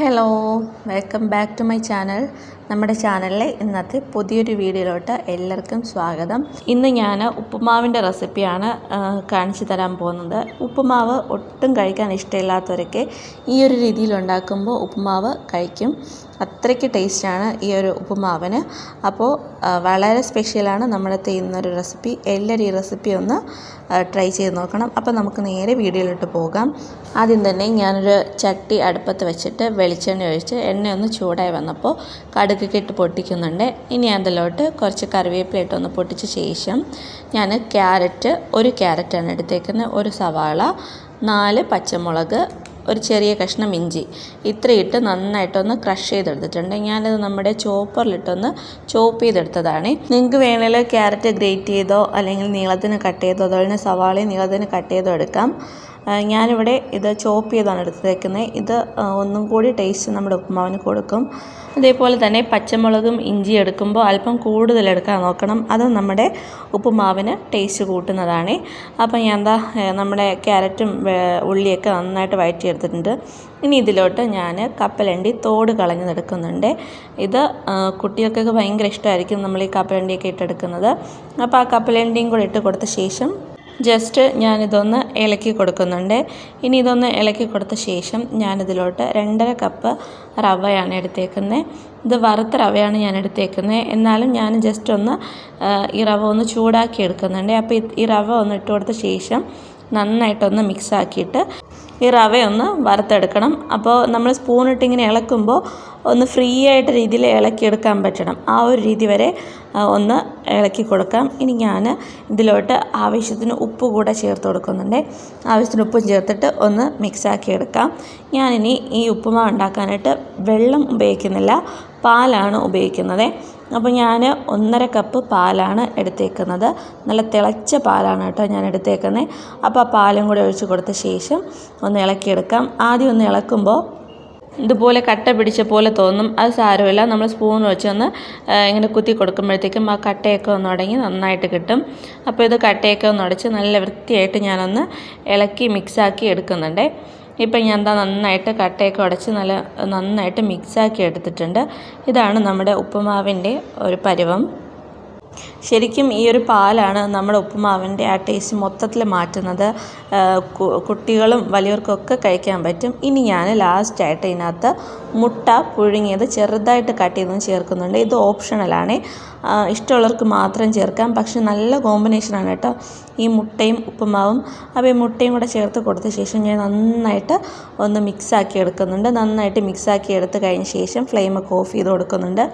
Hello welcome back to my channel നമ്മുടെ ചാനലിലെ ഇന്നത്തെ പുതിയൊരു വീഡിയോയിലോട്ട് എല്ലാവർക്കും സ്വാഗതം. ഇന്ന് ഞാൻ ഉപ്പുമാവിന്റെ റെസിപ്പിയാണ് കാണിച്ചു തരാൻ പോകുന്നത്. ഉപ്പുമാവ് ഒട്ടും കഴിക്കാൻ ഇഷ്ടമില്ലാത്തവരൊക്കെ ഈ ഒരു രീതിയിൽ ഉണ്ടാക്കുമ്പോൾ ഉപ്പുമാവ് കഴിക്കും. അത്രയ്ക്ക് ടേസ്റ്റാണ് ഈ ഒരു ഉപ്പുമാവിന്. അപ്പോൾ വളരെ സ്പെഷ്യലാണ് നമ്മുടെ ഇന്നൊരു റെസിപ്പി. എല്ലാവരും ഈ റെസിപ്പി ഒന്ന് ട്രൈ ചെയ്ത് നോക്കണം. അപ്പോൾ നമുക്ക് നേരെ വീഡിയോയിലോട്ട് പോകാം. ആദ്യം തന്നെ ഞാനൊരു ചട്ടി അടുപ്പത്ത് വെച്ചിട്ട് വെളിച്ചെണ്ണ ഒഴിച്ച് എണ്ണ ഒന്ന് ചൂടായി വന്നപ്പോൾ കടുക് കെട്ട് പൊട്ടിക്കുന്നുണ്ട്. ഇനി അതിലോട്ട് കുറച്ച് കറിവേപ്പില ഇട്ടൊന്ന് പൊട്ടിച്ച ശേഷം ഞാൻ ക്യാരറ്റ് ഒരു ക്യാരറ്റാണ് എടുത്തേക്കുന്നത്. ഒരു സവാള നാല് പച്ചമുളക് ഒരു ചെറിയ കഷ്ണം ഇഞ്ചി. ഇത്രയിട്ട് നന്നായിട്ടൊന്ന് ക്രഷ് ചെയ്തെടുത്തിട്ടുണ്ട്. ഞാനത് നമ്മുടെ ചോപ്പറിലിട്ടൊന്ന് ചോപ്പ് ചെയ്തെടുത്തതാണ്. നിങ്ങൾക്ക് വേണമെങ്കിൽ ക്യാരറ്റ് ഗ്രേറ്റ് ചെയ്തോ അല്ലെങ്കിൽ നീളത്തിന് കട്ട് ചെയ്തോ അതുപോലെ സവാളയും നീളത്തിന് കട്ട് ചെയ്തോ എടുക്കാം. ഞാനിവിടെ ഇത് ചോപ്പ് ചെയ്താണ് എടുത്തേക്കുന്നത്. ഇത് ഒന്നും കൂടി ടേസ്റ്റ് നമ്മുടെ ഉപ്പുമാവിന് കൊടുക്കും. അതേപോലെ തന്നെ പച്ചമുളകും ഇഞ്ചി എടുക്കുമ്പോൾ അല്പം കൂടുതൽ എടുക്കാൻ നോക്കണം. അത് നമ്മുടെ ഉപ്പുമാവിന് ടേസ്റ്റ് കൂട്ടുന്നതാണ്. അപ്പം ഞാൻ എന്താ നമ്മുടെ ക്യാരറ്റും ഉള്ളിയൊക്കെ നന്നായിട്ട് വഴറ്റിയെടുത്തിട്ടുണ്ട് ഇനി ഇതിലോട്ട് ഞാൻ കപ്പലണ്ടി തോട് കളഞ്ഞെടുക്കുന്നുണ്ട് ഇത് കുട്ടികൾക്കൊക്കെ ഭയങ്കര ഇഷ്ടമായിരിക്കും നമ്മൾ ഈ കപ്പലണ്ടിയൊക്കെ ഇട്ടെടുക്കുന്നത്. അപ്പോൾ ആ കപ്പലണ്ടിയും കൂടെ ഇട്ട് കൊടുത്ത ശേഷം ജസ്റ്റ് ഞാനിതൊന്ന് ഇളക്കി കൊടുക്കുന്നുണ്ട്. ഇനി ഇതൊന്ന് ഇളക്കി കൊടുത്ത ശേഷം ഞാനിതിലോട്ട് രണ്ടര കപ്പ് റവയാണ് എടുത്തേക്കുന്നത്. ഇത് വറുത്ത റവയാണ് ഞാൻ എടുത്തേക്കുന്നത്. എന്നാലും ഞാൻ ജസ്റ്റ് ഒന്ന് ഈ റവ ഒന്ന് ചൂടാക്കി എടുക്കുന്നുണ്ട്. അപ്പോൾ ഈ- റവ ഒന്ന് ഇട്ട് കൊടുത്ത ശേഷം നന്നായിട്ടൊന്ന് മിക്സ് ആക്കിയിട്ട് ഈ റവയൊന്ന് വറുത്തെടുക്കണം. അപ്പോൾ നമ്മൾ സ്പൂണിട്ട് ഇങ്ങനെ ഇളക്കുമ്പോൾ ഒന്ന് ഫ്രീ ആയിട്ട് രീതിയിൽ ഇളക്കിയെടുക്കാൻ പറ്റണം. ആ ഒരു രീതി വരെ ഒന്ന് ഇളക്കി കൊടുക്കാം. ഇനി ഞാൻ ഇതിലോട്ട് ആവശ്യത്തിന് ഉപ്പ് കൂടെ ചേർത്ത് കൊടുക്കുന്നുണ്ട്. ആവശ്യത്തിന് ഉപ്പും ചേർത്തിട്ട് ഒന്ന് മിക്സാക്കി എടുക്കാം. ഞാനിനി ഈ ഉപ്പുമാവ് ഉണ്ടാക്കാനായിട്ട് വെള്ളം ഉപയോഗിക്കുന്നില്ല പാലാണ് ഉപയോഗിക്കുന്നത്. അപ്പോൾ ഞാൻ ഒന്നര കപ്പ് പാലാണ് എടുത്തേക്കുന്നത്. നല്ല തിളച്ച പാലാണ് കേട്ടോ ഞാൻ എടുത്തേക്കുന്നത്. അപ്പോൾ ആ പാലും കൂടെ ഒഴിച്ച് കൊടുത്ത ശേഷം ഒന്ന് ഇളക്കിയെടുക്കാം. ആദ്യം ഒന്ന് ഇളക്കുമ്പോൾ ഇതുപോലെ കട്ട പിടിച്ച പോലെ തോന്നും. അത് സാരമില്ല. നമ്മൾ സ്പൂൺ വെച്ചൊന്ന് ഇങ്ങനെ കുത്തി കൊടുക്കുമ്പോഴത്തേക്കും ആ കട്ടയൊക്കെ ഒന്ന് ഉടങ്ങി നന്നായിട്ട് കിട്ടും. അപ്പോൾ ഇത് കട്ടയൊക്കെ ഒന്ന് ഉടച്ച് നല്ല വൃത്തിയായിട്ട് ഞാനൊന്ന് ഇളക്കി മിക്സാക്കി എടുക്കുന്നുണ്ട്. ഇപ്പം ഞാൻ എന്താ നന്നായിട്ട് കട്ടയൊക്കെ ഉടച്ച് നല്ല നന്നായിട്ട് മിക്സാക്കി എടുത്തിട്ടുണ്ട്. ഇതാണ് നമ്മുടെ ഉപ്പുമാവിന്റെ ഒരു പരുവം. ശരിക്കും ഈ ഒരു പാലാണ് നമ്മുടെ ഉപ്പുമാവിന്റെ ആ ടേസ്റ്റ് മൊത്തത്തിൽ മാറ്റുന്നത്. കുട്ടികളും വലിയവർക്കൊക്കെ കഴിക്കാൻ പറ്റും. ഇനി ഞാൻ ലാസ്റ്റായിട്ട് ഇതിനകത്ത് മുട്ട പുഴുങ്ങിയത് ചെറുതായിട്ട് കട്ട് ചെയ്തും ചേർക്കുന്നുണ്ട്. ഇത് ഓപ്ഷണലാണ് ഇഷ്ടമുള്ളവർക്ക് മാത്രം ചേർക്കാം. പക്ഷെ നല്ല കോമ്പിനേഷനാണ് കേട്ടോ. ഈ മുട്ടയും ഉപ്പുമാവും. അപ്പോൾ ഈ മുട്ടയും കൂടെ ചേർത്ത് കൊടുത്ത ശേഷം ഞാൻ നന്നായിട്ട് ഒന്ന് മിക്സാക്കി എടുക്കുന്നുണ്ട്. നന്നായിട്ട് മിക്സാക്കി എടുത്ത് കഴിഞ്ഞ ശേഷം ഫ്ലെയിമൊക്കെ ഓഫ് ചെയ്ത് കൊടുക്കുന്നുണ്ട്.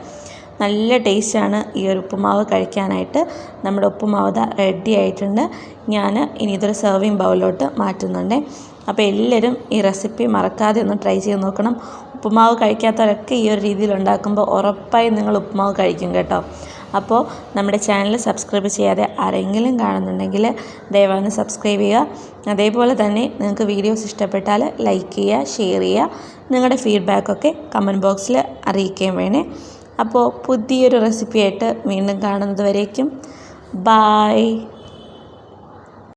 നല്ല ടേസ്റ്റാണ് ഈ ഒരു ഉപ്പുമാവ് കഴിക്കാനായിട്ട്. നമ്മുടെ ഉപ്പുമാവ് റെഡി ആയിട്ടുണ്ട്. ഞാൻ ഇനി ഇതൊരു സെർവിങ് ബൗളിലോട്ട് മാറ്റുന്നുണ്ട്. അപ്പോൾ എല്ലാവരും ഈ റെസിപ്പി മറക്കാതെ ഒന്ന് ട്രൈ ചെയ്ത് നോക്കണം. ഉപ്പുമാവ് കഴിക്കാത്തവരൊക്കെ ഈ ഒരു രീതിയിൽ ഉണ്ടാക്കുമ്പോൾ ഉറപ്പായും നിങ്ങൾ ഉപ്പുമാവ് കഴിക്കും കേട്ടോ. അപ്പോൾ നമ്മുടെ ചാനൽ സബ്സ്ക്രൈബ് ചെയ്യാതെ ആരെങ്കിലും കാണുന്നുണ്ടെങ്കിൽ ദയവായി സബ്സ്ക്രൈബ് ചെയ്യുക. അതേപോലെ തന്നെ നിങ്ങൾക്ക് വീഡിയോസ് ഇഷ്ടപ്പെട്ടാൽ ലൈക്ക് ചെയ്യുക ഷെയർ ചെയ്യുക. നിങ്ങളുടെ ഫീഡ്ബാക്കൊക്കെ കമന്റ് ബോക്സിൽ അറിയിക്കുകയും വേണേ. അപ്പോൾ പുതിയൊരു റെസിപ്പിയായിട്ട് വീണ്ടും കാണുന്നത് വരേക്കും ബായ്